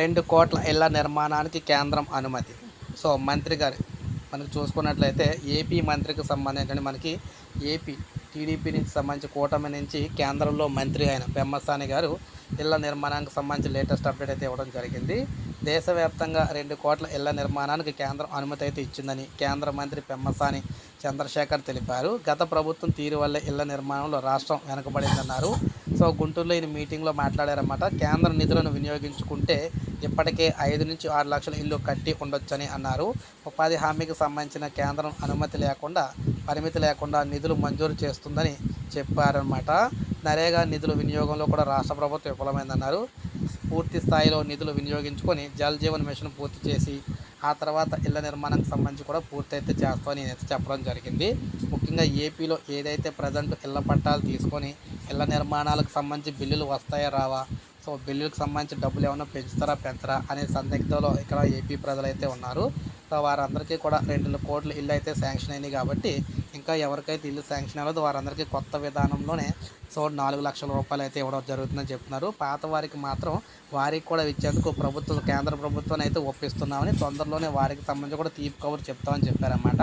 రెండు కోట్ల ఇళ్ళ నిర్మాణానికి కేంద్రం అనుమతి. సో మంత్రి గారు మనకు చూసుకున్నట్లయితే ఏపీ మంత్రికి సంబంధించిన మనకి ఏపీ టీడీపీ నుంచి సంబంధించి కూటమి నుంచి కేంద్రంలో మంత్రి అయిన పెమ్మసాని గారు ఇళ్ళ నిర్మాణానికి సంబంధించి లేటెస్ట్ అప్డేట్ అయితే ఇవ్వడం జరిగింది. దేశవ్యాప్తంగా రెండు కోట్ల ఇళ్ళ నిర్మాణానికి కేంద్రం అనుమతి అయితే ఇచ్చిందని కేంద్ర మంత్రి పెమ్మసాని చంద్రశేఖర్ తెలిపారు. గత ప్రభుత్వం తీరు వల్ల ఇళ్ళ నిర్మాణంలో రాష్ట్రం వెనకబడిందన్నారు. సో గుంటూరులో ఈయన మీటింగ్లో మాట్లాడారన్నమాట. కేంద్ర నిధులను వినియోగించుకుంటే ఇప్పటికే ఐదు నుంచి ఆరు లక్షల ఇల్లు కట్టి ఉండొచ్చని అన్నారు. ఉపాధి హామీకి సంబంధించిన కేంద్రం అనుమతి లేకుండా పరిమితి లేకుండా నిధులు మంజూరు చేస్తుందని చెప్పారనమాట నరేగా నిధుల వినియోగంలో కూడా రాష్ట్ర ప్రభుత్వం విఫలమైందన్నారు. పూర్తి స్థాయిలో నిధులు వినియోగించుకొని జల్ జీవన్ మిషన్ పూర్తి చేసి ఆ తర్వాత ఇళ్ళ నిర్మాణానికి సంబంధించి కూడా పూర్తి అయితే చేస్తామని నేనైతే చెప్పడం జరిగింది. ముఖ్యంగా ఏపీలో ఏదైతే ప్రజెంట్ ఇళ్ళ పట్టాలు తీసుకొని ఇళ్ళ నిర్మాణాలకు సంబంధించి బిల్లులు వస్తాయా రావా? సో బిల్లులకు సంబంధించి డబ్బులు ఏమైనా పెంచుతారా పెంచరా అనే సందిగ్ధంలో ఇక్కడ ఏపీ ప్రజలు అయితే ఉన్నారు. సో వారందరికీ కూడా రెండు కోట్ల ఇల్లు అయితే శాంక్షన్ అయింది కాబట్టి ఇంకా ఎవరికైతే ఇల్లు శాంక్షన్ అవ్వదు వారందరికీ కొత్త విధానంలోనే సో నాలుగు లక్షల రూపాయలు అయితే ఇవ్వడం జరుగుతుందని చెప్తున్నారు. పాత వారికి మాత్రం వారికి కూడా ఇచ్చేందుకు ప్రభుత్వం కేంద్ర ప్రభుత్వం అయితే ఒప్పిస్తున్నామని తొందరలోనే వారికి సంబంధించి కూడా తీపి కవర్ చెప్తామని చెప్పారన్నమాట.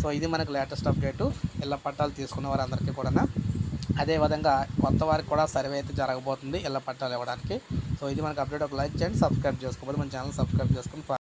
సో ఇది మనకు లేటెస్ట్ అప్డేటు. ఇళ్ళ పట్టాలు తీసుకున్న వారందరికీ కూడా అదేవిధంగా కొత్త వారికి కూడా సర్వే అయితే జరగబోతుంది ఇళ్ళ పట్టాలు ఇవ్వడానికి. సో ఇది మనకు అప్డేట్. ఒక లైక్ చేయండి సబ్స్క్రైబ్ చేసుకోకపోతే మన ఛానల్ సబ్స్క్రైబ్ చేసుకుని